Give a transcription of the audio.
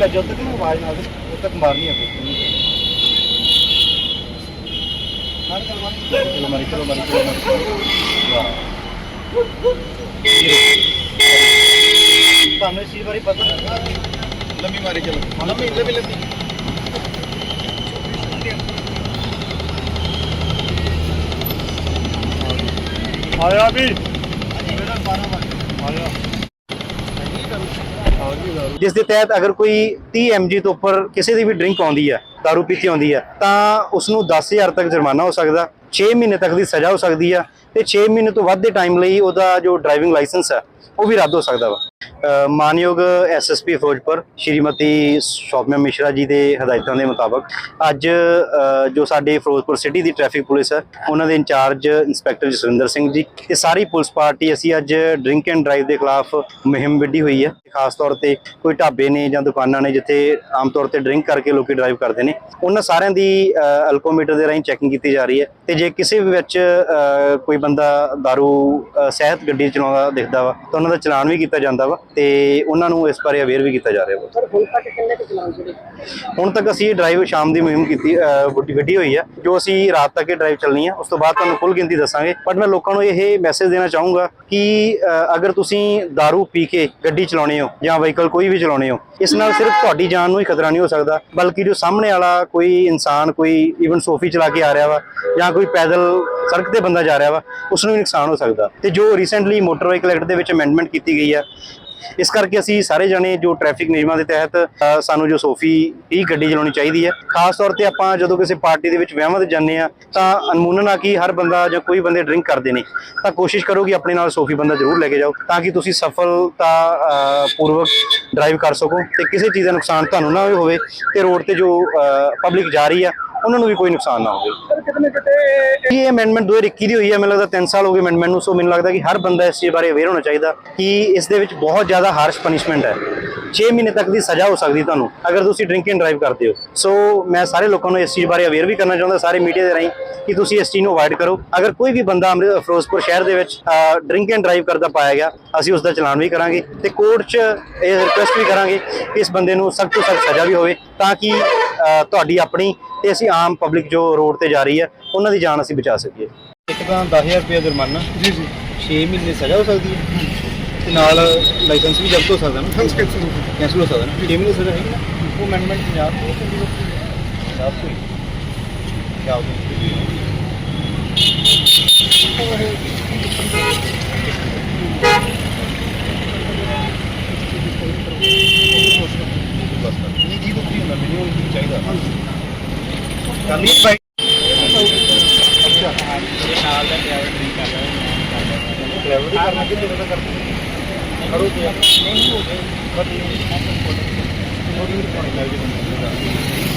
ਇਧਰ ਜਦ ਤੱਕ ਨਾ ਆਵਾਜ਼ ਨਾ ਆਵੇ ਉਦ ਤੱਕ ਮਾਰਨੀ ਹੈ ਕੋਈ। ਮਾਰ ਕਰ ਮਾਰ। ਚਲੋ ਮਾਰੀ ਚਲੋ ਮਾਰੀ ਚਲੋ ਮਾਰੀ। ਵਾਹ। ਤੁਹਾਨੂੰ ਇਸ ਚੀਜ਼ ਬਾਰੇ ਪਤਾ ਲੰਮੀ ਮਾਰੀ ਜਿਸ ਦੇ ਤਹਿਤ ਅਗਰ ਕੋਈ 30 mg ਤੋਂ ਉੱਪਰ ਕਿਸੇ ਦੀ ਵੀ ਡਰਿੰਕ ਆਉਂਦੀ ਹੈ ਦਾਰੂ ਪੀਤੀ ਆਉਂਦੀ ਹੈ ਤਾਂ ਉਸ ਨੂੰ 10000 ਤੱਕ ਜੁਰਮਾਨਾ ਹੋ ਸਕਦਾ 6 ਮਹੀਨੇ ਤੱਕ ਦੀ ਸਜ਼ਾ ਹੋ ਸਕਦੀ ਹੈ ਤੇ 6 ਮਹੀਨੇ ਤੋਂ ਵੱਧ ਦੇ ਟਾਈਮ ਲਈ ਉਹਦਾ ਜੋ ਡਰਾਈਵਿੰਗ ਲਾਇਸੈਂਸ ਹੈ ਉਹ ਵੀ ਰੱਦ ਹੋ ਸਕਦਾ ਵਾ। ਅ, ਮਾਨਯੋਗ ਐਸਐਸਪੀ ਫਿਰੋਜ਼ਪੁਰ ਸ਼੍ਰੀਮਤੀ ਸ਼ੌਪਨਾ ਮਿਸ਼ਰਾ ਜੀ ਦੇ ਹਦਾਇਤਾਂ ਦੇ ਮੁਤਾਬਕ ਅੱਜ ਜੋ ਸਾਡੇ ਫਿਰੋਜ਼ਪੁਰ ਸਿਟੀ ਦੀ ਟ੍ਰੈਫਿਕ ਪੁਲਿਸ ਹੈ ਉਹਨਾਂ ਦੇ ਇੰਚਾਰਜ ਇੰਸਪੈਕਟਰ ਜਸਵਿੰਦਰ ਸਿੰਘ ਜੀ ਤੇ ਸਾਰੀ ਪੁਲਿਸ ਪਾਰਟੀ ਅਸੀਂ ਅੱਜ ਡਰਿੰਕ ਐਂਡ ਡਰਾਈਵ ਦੇ ਖਿਲਾਫ ਮੁਹਿੰਮ ਵਿੱਢੀ ਹੋਈ ਹੈ। ਖਾਸ ਤੌਰ ਤੇ ਕੋਈ ਢਾਬੇ ਨੇ ਜਾਂ ਦੁਕਾਨਾਂ ਨੇ ਜਿੱਥੇ ਆਮ ਤੌਰ ਤੇ ਡਰਿੰਕ ਕਰਕੇ ਲੋਕੀ ਡਰਾਈਵ ਕਰਦੇ ਨੇ ਉਹਨਾਂ ਸਾਰਿਆਂ ਦੀ ਅਲਕੋਮੀਟਰ ਦੇ ਰਾਹੀਂ ਚੈਕਿੰਗ ਕੀਤੀ ਜਾ ਰਹੀ ਹੈ ਤੇ ਜੇ ਕਿਸੇ ਵੀ ਵਿੱਚ ਕੋਈ ਬੰਦਾ दारू ਅ, ਸਹਿਤ ਗੱਡੀ ਚਲਾਉਂਦਾ ਦਿਖਦਾ ਵਾ ਤਾਂ ਉਹਨਾਂ ਦਾ ਚਲਾਨ ਵੀ ਕੀਤਾ ਜਾਂਦਾ ਵਾ ਤੇ ਉਹਨਾਂ ਨੂੰ ਇਸ ਬਾਰੇ ਅਵੇਅਰ ਵੀ ਕੀਤਾ ਜਾ ਰਿਹਾ ਵਾ। ਸਰ ਹੁਣ ਤੱਕ ਕਿੰਨੇ ਕੁ ਚਲਾਨ ਜਿਹੜੇ? ਹੁਣ ਤੱਕ ਅਸੀਂ ਡਰਾਈਵ ਸ਼ਾਮ ਦੀ ਮੁਹਿੰਮ ਕੀਤੀ ਵੱਡੀ ਵੱਡੀ ਹੋਈ ਹੈ ਜੋ ਅਸੀਂ ਰਾਤ ਤੱਕ ਇਹ ਡਰਾਈਵ ਚੱਲਣੀ ਹੈ ਉਸ ਤੋਂ ਬਾਅਦ ਤੁਹਾਨੂੰ ਫੁੱਲ ਗਿਣਤੀ ਦੱਸਾਂਗੇ। ਬਟ ਮੈਂ ਲੋਕਾਂ ਨੂੰ ਇਹ ਮੈਸੇਜ ਦੇਣਾ ਚਾਹੂੰਗਾ ਕਿ ਅਗਰ ਤੁਸੀਂ दारू ਪੀ ਕੇ ਗੱਡੀ ਚਲਾਉਣੇ ਹੋ ਜਾਂ ਵਹੀਕਲ ਕੋਈ ਵੀ ਚਲਾਉਣੇ ਹੋ ਇਸ ਨਾਲ ਸਿਰਫ ਤੁਹਾਡੀ ਜਾਨ ਨੂੰ ਹੀ ਖਤਰਾ ਨਹੀਂ ਹੋ ਸਕਦਾ ਬਲਕਿ ਜੋ ਸਾਹਮਣੇ ਵਾਲਾ ਕੋਈ ਇਨਸਾਨ ਕੋਈ ਈਵਨ ਸੋਫੀ ਚਲਾ ਕੇ ਆ ਰਿਹਾ ਵਾ ਜਾਂ ਕੋਈ ਪੈਦਲ ਸੜਕ ਤੇ ਬੰਦਾ ਜਾ ਰਿਹਾ ਵਾ ਉਸ ਨੂੰ ਵੀ ਨੁਕਸਾਨ ਹੋ ਸਕਦਾ। ਤੇ ਜੋ ਰੀਸੈਂਟਲੀ ਮੋਟਰ ਵਹੀਕਲ ਐਕਟ ਦੇ ਵਿੱਚ ਅਮੈਂਡਮੈਂਟ ਕੀਤੀ ਗਈ ਹੈ ਇਸ ਕਰਕੇ ਅਸੀਂ ਸਾਰੇ ਜਣੇ ਜੋ ਟ੍ਰੈਫਿਕ ਨਿਯਮਾਂ ਦੇ ਤਹਿਤ ਸਾਨੂੰ ਜੋ ਸੋਫੀ ਹੀ ਗੱਡੀ ਚਲਾਉਣੀ ਚਾਹੀਦੀ ਹੈ। ਖਾਸ ਤੌਰ ਤੇ ਆਪਾਂ ਜਦੋਂ ਕਿਸੇ ਪਾਰਟੀ ਦੇ ਵਿੱਚ ਵਿਆਹਾਂ ਤੇ ਜਾਂਦੇ ਆ ਤਾਂ ਅਨਮੂਨਨ ਆ ਕਿ ਹਰ ਬੰਦਾ ਜਾਂ ਕੋਈ ਬੰਦੇ ਡਰਿੰਕ ਕਰਦੇ ਨੇ। ਤਾਂ ਕੋਸ਼ਿਸ਼ ਕਰੋ ਕਿ ਆਪਣੇ ਨਾਲ ਸੋਫੀ ਬੰਦਾ ਜ਼ਰੂਰ ਲੈ ਕੇ ਜਾਓ, ਤਾਂ ਕਿ ਤੁਸੀਂ ਸਫਲਤਾ ਪੂਰਵਕ ਡਰਾਈਵ ਕਰ ਸਕੋ ਤੇ ਕਿਸੇ ਚੀਜ਼ ਦਾ ਨੁਕਸਾਨ ਤੁਹਾਨੂੰ ਨਾ ਹੋਵੇ ਤੇ ਰੋਡ ਤੇ ਜੋ ਪਬਲਿਕ ਜਾ ਰਹੀ ਆ, ਉਹਨਾਂ ਨੂੰ ਵੀ ਕੋਈ ਨੁਕਸਾਨ ਨਾ ਹੋਵੇ। ਇਹ ਅਮੈਂਡਮੈਂਟ 2021 ਦੀ ਹੋਈ ਹੈ? ਮੈਨੂੰ ਲੱਗਦਾ 3 ਸਾਲ ਹੋ ਗਏ ਅਮੈਂਡਮੈਂਟ ਨੂੰ, ਸੋ ਮੈਨੂੰ ਲੱਗਦਾ ਕਿ ਹਰ ਬੰਦਾ ਇਸ ਚੀਜ਼ ਬਾਰੇ ਅਵੇਅਰ ਹੋਣਾ ਚਾਹੀਦਾ ਕਿ ਇਸ ਦੇ ਵਿੱਚ ਬਹੁਤ ਜ਼ਿਆਦਾ ਹਾਰਸ਼ ਪਨਿਸ਼ਮੈਂਟ ਹੈ। 6 ਮਹੀਨੇ ਤੱਕ ਦੀ ਸਜ਼ਾ ਹੋ ਸਕਦੀ ਤੁਹਾਨੂੰ, ਅਗਰ ਤੁਸੀਂ ਡਰਿੰਕ ਐਂਡ ਡਰਾਈਵ ਕਰਦੇ ਹੋ। ਸੋ ਮੈਂ ਸਾਰੇ ਲੋਕਾਂ ਨੂੰ ਇਸ ਚੀਜ਼ ਬਾਰੇ ਅਵੇਅਰ ਵੀ ਕਰਨਾ ਚਾਹੁੰਦਾ, ਸਾਰੇ ਮੀਡੀਆ ਦੇ ਰਾਹੀਂ, ਕਿ ਤੁਸੀਂ ਇਸ ਚੀਜ਼ ਨੂੰ ਅਵਾਇਡ ਕਰੋ। ਅਗਰ ਕੋਈ ਵੀ ਬੰਦਾ ਅੰਮ੍ਰਿਤ, ਫਿਰੋਜ਼ਪੁਰ ਸ਼ਹਿਰ ਦੇ ਵਿੱਚ ਡਰਿੰਕ ਐਂਡ ਡਰਾਈਵ ਕਰਦਾ ਪਾਇਆ ਗਿਆ, ਅਸੀਂ ਉਸ ਦਾ ਚਲਾਨ ਵੀ ਕਰਾਂਗੇ ਤੇ ਕੋਰਟ 'ਚ ਇਹ ਰਿਕੁਐਸਟ ਵੀ ਕਰਾਂਗੇ ਕਿ ਇਸ ਬੰਦੇ ਨੂੰ ਸਖਤ ਤੋਂ ਸਖਤ ਸਜ਼ਾ ਵੀ ਹੋਵੇ, ਤਾਂ ਕਿ ਤੁਹਾਡੀ ਆਪਣੀ ਤੇ ਅਸੀਂ ਆਮ ਪਬਲਿਕ ਜੋ ਰੋਡ ਤੇ ਜਾ ਰਹੀ ਹੈ ਉਹਨਾਂ ਦੀ ਜਾਨ ਅਸੀਂ ਬਚਾ ਸਕੀਏ। ਇੱਕ ਤਾਂ 10000 ਰੁਪਏ ਜੁਰਮਾਨਾ। ਜੀ ਜੀ। 6 ਮਹੀਨੇ ਸਜ਼ਾ ਹੋ ਸਕਦੀ ਹੈ। ਤੇ ਨਾਲ ਲਾਇਸੈਂਸ ਵੀ ਜ਼ਬਤ ਹੋ ਸਕਦਾ ਨਾ। ਕੈਂਸਲ ਹੋ ਸਕਦਾ। ਨਾ। 6 ਮਹੀਨੇ ਸਜ਼ਾ ਹੈਗੀ ਨਾ ਉਹ ਅਮੈਂਡਮੈਂਟ ਪੰਜਾਬ ਤੋਂ ਚੰਡੀਗੜ੍ਹ ਤੋਂ ਪੰਜਾਬ ਤੋਂ ਹੀ। ਪੰਜਾਬ ਤੋਂ ਨਹੀਂ ਜੀ ਤੋਂ ਕੀ ਹੁੰਦਾ ਮੈਨੂੰ ਉਹ ਚਾਹੀਦਾ। ਕਰ ਲਈ ਬਾਈ ਅੱਛਾ ਨਾਲ ਦਾ ਡਰਾਈਵਰ ਡਰਿੰਕ ਕਰਦਾ ਡਰਾਈਵਰ ਵੀ ਕਰਨਾ ਕਿ ਦਾ ਕਰਦੇ ਕਰੋ ਤੇ ਨਹੀਂ ਹੋ ਗਏ। ਬਟ ਇਹ ਥੋੜੀ ਜਿਹੀ ਪਾਣੀ ਲੱਗ ਜਾਂਦੀ ਹੈ